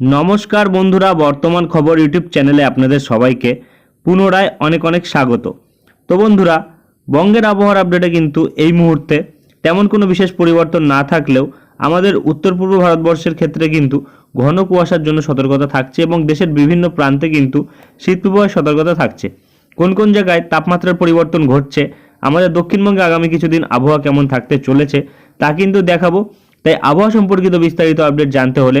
নমস্কার বন্ধুরা, বর্তমান খবর ইউটিউব চ্যানেলে আপনাদের সবাইকে পুনরায় অনেক অনেক স্বাগত। তো বন্ধুরা, বঙ্গের আবহাওয়ার আপডেটে কিন্তু এই মুহূর্তে তেমন কোনো বিশেষ পরিবর্তন না থাকলেও আমাদের উত্তর পূর্ব ভারতবর্ষের ক্ষেত্রে কিন্তু ঘন কুয়াশার জন্য সতর্কতা থাকছে এবং দেশের বিভিন্ন প্রান্তে কিন্তু শীত প্রবাহের সতর্কতা থাকছে। কোন কোন জায়গায় তাপমাত্রার পরিবর্তন ঘটছে, আমাদের দক্ষিণবঙ্গে আগামী কিছুদিন আবহাওয়া কেমন থাকতে চলেছে, তা কিন্তু দেখাবো। তাই আবহাওয়া সম্পর্কিত বিস্তারিত আপডেট জানতে হলে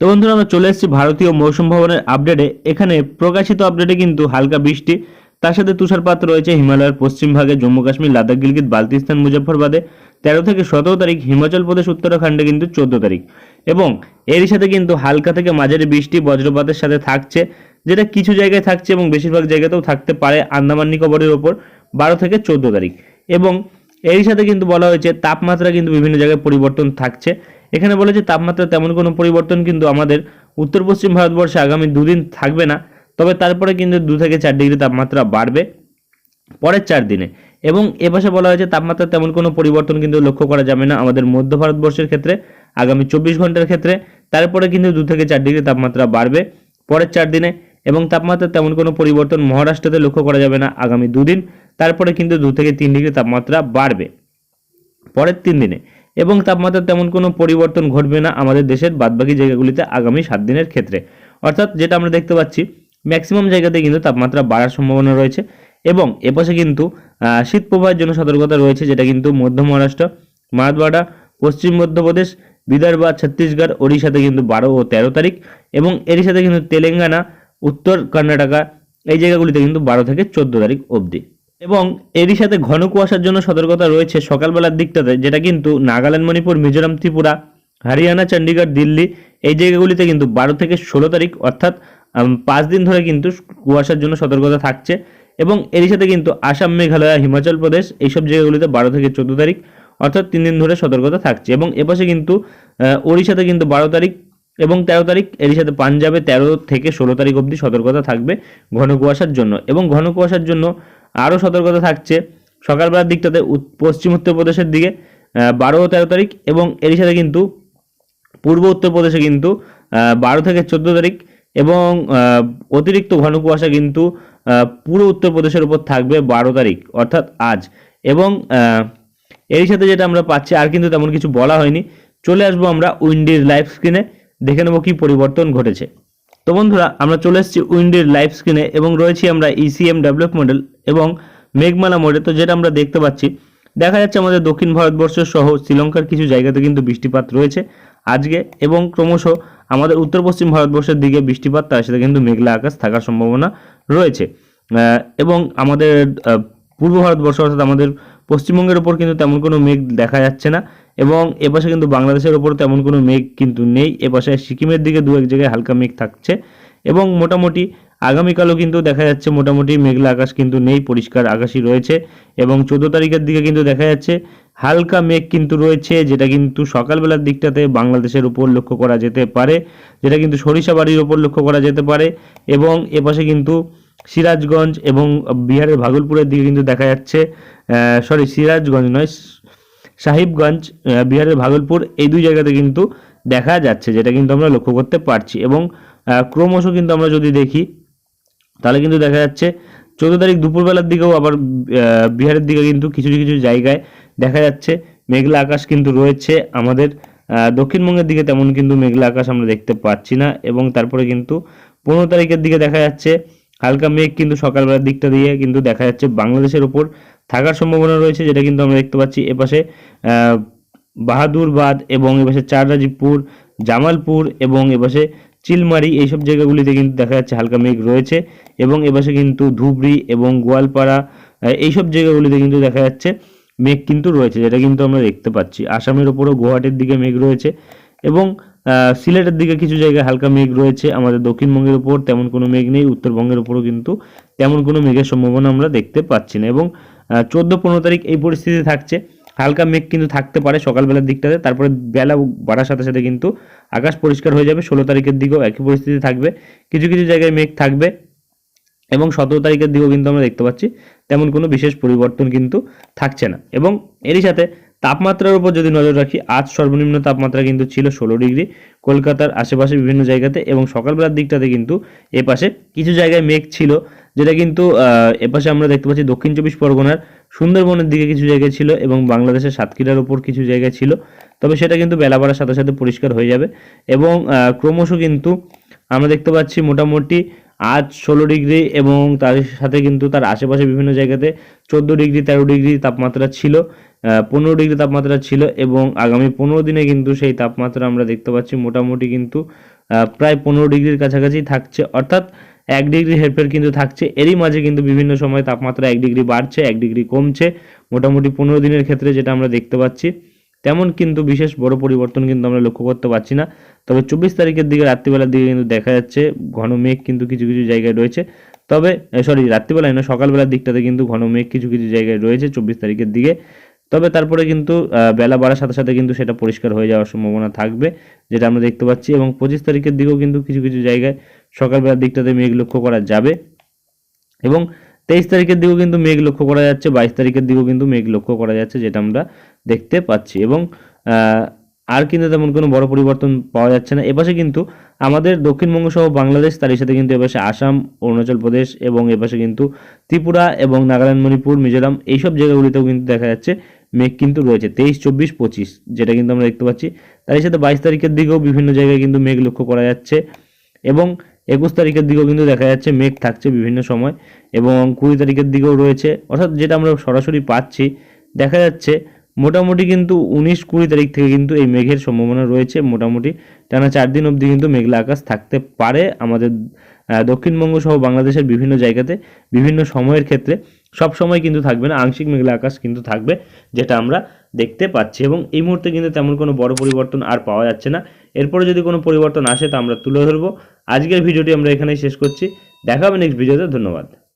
তো বন্ধুরা, আমরা চলে এসেছি ভারতীয় মৌসুম ভবনের আপডেটে এখানে প্রকাশিত আপডেটে কিন্তু হালকা বৃষ্টি। তার সাথে তুষারপাত রয়েছে হিমালয়ের পশ্চিম ভাগে, জম্মু কাশ্মীর, লাদাখ, গিলগিত বালতিস্তান মুজফ্ফরবাদে। তেরো থেকে সতেরো তারিখ, হিমাচল প্রদেশ, উত্তরাখণ্ডে কিন্তু চোদ্দ তারিখ। এবং এরই সাথে কিন্তু হালকা থেকে মাঝারি বৃষ্টি বজ্রপাতের সাথে থাকছে, যেটা কিছু জায়গায় থাকছে এবং বেশিরভাগ জায়গাতেও থাকতে পারে আন্দামান নিকোবরের ওপর, বারো থেকে চোদ্দ তারিখ। এবং এরই সাথে কিন্তু বলা হয়েছে, তাপমাত্রা কিন্তু বিভিন্ন জায়গায় পরিবর্তন থাকছে। এখানে বলেছে তাপমাত্রা তেমন কোনো পরিবর্তন কিন্তু আমাদের উত্তর পশ্চিম ভারতবর্ষে আগামী দুদিন থাকবে না। তবে তারপরে কিন্তু দু থেকে চার ডিগ্রি তাপমাত্রা বাড়বে পরের চার দিনে। এবং এপাশে বলা হয়েছে তাপমাত্রা তেমন কোনো পরিবর্তন কিন্তু লক্ষ্য করা যাবে না আমাদের মধ্য ভারতবর্ষের ক্ষেত্রে, আগামী চব্বিশ ঘণ্টার ক্ষেত্রে। তারপরে কিন্তু দু থেকে চার ডিগ্রি তাপমাত্রা বাড়বে পরের চার দিনে এবং তাপমাত্রা তেমন কোনো পরিবর্তন মহারাষ্ট্রতে লক্ষ্য করা যাবে না আগামী দুদিন। তারপরে কিন্তু দু থেকে তিন ডিগ্রি তাপমাত্রা বাড়বে পরের তিন দিনে। এবং তাপমাত্রার তেমন কোনো পরিবর্তন ঘটবে না আমাদের দেশের বাদবাকি জায়গাগুলিতে আগামী সাত দিনের ক্ষেত্রে। অর্থাৎ যেটা আমরা দেখতে পাচ্ছি ম্যাক্সিমাম জায়গাতে কিন্তু তাপমাত্রা বাড়ার সম্ভাবনা রয়েছে এবং এপাশে কিন্তু শীত প্রবাহের জন্য সতর্কতা রয়েছে, যেটা কিন্তু মধ্য মহারাষ্ট্র, মারাঠওয়াড়া, পশ্চিম মধ্যপ্রদেশ, বিদর্ভ, ছত্তিশগড়, ওড়িশাতে কিন্তু বারো ও তেরো তারিখ এবং এরই সাথে কিন্তু তেলেঙ্গানা, উত্তর কর্ণাটকা, এই জায়গাগুলিতে কিন্তু বারো থেকে চোদ্দ তারিখ অবধি। এবং এরই সাথে ঘন কুয়াশার জন্য সতর্কতা রয়েছে সকালবেলার দিকটাতে, যেটা কিন্তু নাগাল্যান্ড, মণিপুর, মিজোরাম, ত্রিপুরা, হরিয়ানা, চণ্ডীগড়, দিল্লি, এই জায়গাগুলিতে কিন্তু বারো থেকে ষোলো তারিখ, অর্থাৎ পাঁচ দিন ধরে কিন্তু কুয়াশার জন্য সতর্কতা থাকছে এবং এরই সাথে কিন্তু আসাম, মেঘালয়, হিমাচল প্রদেশ, এইসব জায়গাগুলিতে বারো থেকে চোদ্দ তারিখ, অর্থাৎ তিন দিন ধরে সতর্কতা থাকছে এবং এপাশে কিন্তু ওড়িশাতে কিন্তু বারো তারিখ এবং তেরো তারিখ, এরই সাথে পাঞ্জাবে তেরো থেকে ষোলো তারিখ অবধি সতর্কতা থাকবে ঘন কুয়াশার জন্য এবং ঘন কুয়াশার জন্য আরও সতর্কতা থাকছে। সকালবেলার দিকটাতে পশ্চিম উত্তরপ্রদেশের দিকে বারো তেরো তারিখ এবং এরই সাথে কিন্তু পূর্ব উত্তরপ্রদেশে কিন্তু বারো থেকে চোদ্দ তারিখ এবং অতিরিক্ত ঘন কুয়াশা কিন্তু পুরো উত্তরপ্রদেশের উপর থাকবে বারো তারিখ, অর্থাৎ আজ। এবং এরই সাথে যেটা আমরা পাচ্ছি, আর কিন্তু তেমন কিছু বলা হয়নি, চলে আসব আমরা উইন্ডির লাইভ স্ক্রিনে, দেখে নেব কি পরিবর্তন ঘটেছে। তো বন্ধুরা, আমরা চলে এসেছি উইন্ডির লাইভ স্ক্রিনে এবং রয়েছি আমরা ইসিএম ডেভেলপ মডেল এবং মেঘমালা মোডে। তো যেটা আমরা দেখতে পাচ্ছি, দেখা যাচ্ছে আমাদের দক্ষিণ ভারতবর্ষ সহ শ্রীলঙ্কার কিছু জায়গাতে কিন্তু বৃষ্টিপাত রয়েছে। আজকে এবং ক্রমশ আমাদের উত্তর পশ্চিম ভারতবর্ষের দিকে বৃষ্টিপাত, তার সাথে কিন্তু মেঘলা আকাশ থাকার সম্ভাবনা রয়েছে। এবং আমাদের পূর্ব ভারতবর্ষ অর্থাৎ আমাদের পশ্চিমবঙ্গের ওপর কিন্তু তেমন কোনো মেঘ দেখা যাচ্ছে না এবং এপাশে কিন্তু বাংলাদেশের ওপর তেমন কোনো মেঘ কিন্তু নেই। এপাশে সিকিমের দিকে দু এক জায়গায় হালকা মেঘ থাকছে এবং মোটামুটি আগামীকালও কিন্তু দেখা যাচ্ছে মোটামুটি মেঘলা আকাশ কিন্তু নেই, পরিষ্কার আকাশই রয়েছে এবং চোদ্দ তারিখের দিকে কিন্তু দেখা যাচ্ছে হালকা মেঘ কিন্তু রয়েছে, যেটা কিন্তু সকালবেলার দিকটাতে বাংলাদেশের উপর লক্ষ্য করা যেতে পারে, যেটা কিন্তু সরিষাবাড়ির ওপর লক্ষ্য করা যেতে পারে এবং এপাশে কিন্তু সিরাজগঞ্জ এবং বিহারের ভাগলপুরের দিকে কিন্তু দেখা যাচ্ছে সরি সিরাজগঞ্জ নয়, সাহিবগঞ্জ বিহারের ভাগলপুর, এই দুই জায়গাতে কিন্তু দেখা যাচ্ছে, যেটা কিন্তু আমরা লক্ষ্য করতে পারছি এবং ক্রমশ কিন্তু আমরা যদি দেখি তাহলে কিন্তু দেখা যাচ্ছে চোদ্দ তারিখ দুপুরবেলার দিকেও আবার বিহারের দিকে কিন্তু কিছু কিছু জায়গায় দেখা যাচ্ছে মেঘলা আকাশ কিন্তু রয়েছে আমাদের দক্ষিণবঙ্গের দিকে তেমন কিন্তু মেঘলা আকাশ আমরা দেখতে পাচ্ছি না এবং তারপরে কিন্তু পনেরো তারিখের দিকে দেখা যাচ্ছে হালকা মেঘ কিন্তু সকালবেলার দিকটা দিয়ে কিন্তু দেখা যাচ্ছে বাংলাদেশের ওপর থাকার সম্ভাবনা রয়েছে যেটা কিন্তু আমরা দেখতে পাচ্ছি এপাশে বাহাদুরবাদ এবং এপাশে চাররাজীবপুর জামালপুর এবং এপাশে চিলমারি এইসব জায়গাগুলিতে কিন্তু দেখা যাচ্ছে হালকা মেঘ রয়েছে এবং এপাশে কিন্তু ধুবড়ি এবং গোয়ালপাড়া এইসব জায়গাগুলিতে কিন্তু দেখা যাচ্ছে মেঘ কিন্তু রয়েছে, যেটা কিন্তু আমরা দেখতে পাচ্ছি। আসামের ওপরও গুয়াহাটির দিকে মেঘ রয়েছে এবং সিলেটের দিকে কিছু জায়গায় হালকা মেঘ রয়েছে। আমাদের দক্ষিণবঙ্গের উপর তেমন কোনো মেঘ নেই, উত্তরবঙ্গের উপরও কিন্তু তেমন কোনো মেঘের সম্ভাবনা আমরা দেখতে পাচ্ছি না এবং চোদ্দ পনেরো তারিখ এই পরিস্থিতি থাকছে। হালকা মেঘ কিন্তু থাকতে পারে সকালবেলার দিকটাতে, তারপরে বেলা বাড়ার সাথে সাথে কিন্তু আকাশ পরিষ্কার হয়ে যাবে, ষোলো তারিখের দিকেও একই পরিস্থিতি থাকবে। কিছু কিছু জায়গায় মেঘ থাকবে এবং সতেরো তারিখের দিকেও কিন্তু আমরা দেখতে পাচ্ছি, তেমন কোনো বিশেষ পরিবর্তন কিন্তু থাকছে না। এবং এরই সাথে তাপমাত্রার উপর যদি নজর রাখি, আজ সর্বনিম্ন তাপমাত্রা কিন্তু ছিল ষোলো ডিগ্রি। কলকাতার আশেপাশে বিভিন্ন জায়গাতে এবং সকালবেলার দিকটাতে কিন্তু এপাশে কিছু জায়গায় মেঘ ছিল, যেটা কিন্তু এপাশে আমরা দেখতে পাচ্ছি দক্ষিণ চব্বিশ পরগনার সুন্দরবনের দিকে কিছু জায়গায় ছিল এবং বাংলাদেশের সাতক্ষীরার উপর কিছু জায়গায় ছিল। তবে সেটা কিন্তু বেলা বাড়ার সাথে সাথে পরিষ্কার হয়ে যাবে এবং ক্রমশ কিন্তু আমরা দেখতে পাচ্ছি মোটামুটি আজ ষোলো ডিগ্রি এবং তার সাথে কিন্তু তার আশেপাশে বিভিন্ন জায়গাতে চোদ্দ ডিগ্রি, তেরো ডিগ্রি তাপমাত্রা ছিল পনেরো ডিগ্রি তাপমাত্রা ছিল এবং আগামী পনেরো দিনে কিন্তু সেই তাপমাত্রা আমরা দেখতে পাচ্ছি মোটামুটি কিন্তু প্রায় পনেরো ডিগ্রির কাছাকাছি থাকছে। অর্থাৎ এক ডিগ্রি হেরফের কিন্তু থাকছে। এরই মাঝে কিন্তু বিভিন্ন সময় তাপমাত্রা এক ডিগ্রি বাড়ছে, এক ডিগ্রি কমছে। মোটামুটি পনেরো দিনের ক্ষেত্রে যেটা আমরা দেখতে পাচ্ছি, তেমন কিন্তু বিশেষ বড় পরিবর্তন কিন্তু আমরা লক্ষ্য করতে পারছি না। তবে চব্বিশ তারিখের দিকে রাত্রিবেলার দিকে কিন্তু দেখা যাচ্ছে ঘন মেঘ কিন্তু কিছু কিছু জায়গায় রয়েছে। তবে সরি রাত্রিবেলায় না সকালবেলার দিকটাতে কিন্তু ঘন মেঘ কিছু কিছু জায়গায় রয়েছে চব্বিশ তারিখের দিকে। তবে তারপরে কিন্তু বেলা বাড়ার সাথে সাথে কিন্তু সেটা পরিষ্কার হয়ে যাওয়ার সম্ভাবনা থাকবে, যেটা আমরা দেখতে পাচ্ছি। এবং পঁচিশ তারিখের দিকেও কিন্তু কিছু কিছু জায়গায় সকালবেলার দিকটাতে মেঘ লক্ষ্য করা যাবে। এবং তেইশ তারিখের দিকেও কিন্তু মেঘ লক্ষ্য করা যাচ্ছে, বাইশ তারিখের দিকেও কিন্তু মেঘ লক্ষ্য করা যাচ্ছে, যেটা আমরা দেখতে পাচ্ছি। এবং আর কিন্তু তেমন কোনো বড় পরিবর্তন পাওয়া যাচ্ছে না। এপাশে কিন্তু আমাদের দক্ষিণবঙ্গ সহ বাংলাদেশ, তারই সাথে কিন্তু এপাশে আসাম, অরুণাচল প্রদেশ এবং এপাশে কিন্তু ত্রিপুরা এবং নাগাল্যান্ড, মণিপুর, মিজোরাম এইসব জায়গাগুলিতেও কিন্তু দেখা যাচ্ছে মেঘ কিন্তু রয়েছে। তেইশ, চব্বিশ, পঁচিশ যেটা কিন্তু আমরা দেখতে পাচ্ছি। তারই সাথে বাইশ তারিখের দিকেও বিভিন্ন জায়গায় কিন্তু মেঘ লক্ষ্য করা যাচ্ছে এবং একুশ তারিখের দিকেও কিন্তু দেখা যাচ্ছে মেঘ থাকছে বিভিন্ন সময় এবং কুড়ি তারিখের দিকেও রয়েছে। অর্থাৎ যেটা আমরা সরাসরি পাচ্ছি, দেখা যাচ্ছে মোটামুটি কিন্তু উনিশ কুড়ি তারিখ থেকে কিন্তু এই মেঘের সম্ভাবনা রয়েছে। মোটামুটি টানা চার দিন অবধি কিন্তু মেঘলা আকাশ থাকতে পারে আমাদের দক্ষিণবঙ্গ সহ বাংলাদেশের বিভিন্ন জায়গাতে, বিভিন্ন সময়ের ক্ষেত্রে। সব সময় কিন্তু থাকবে না, আংশিক মেঘলা আকাশ কিন্তু থাকবে, যেটা আমরা দেখতে পাচ্ছি। এবং এই মুহূর্তে কিন্তু তেমন কোনো বড় পরিবর্তন আর পাওয়া যাচ্ছে না। এরপরে যদি কোনো পরিবর্তন আসে তা আমরা তুলে ধরবো। আজকের ভিডিওটি আমরা এখানেই শেষ করছি। দেখা হবে নেক্সট ভিডিওতে ধন্যবাদ।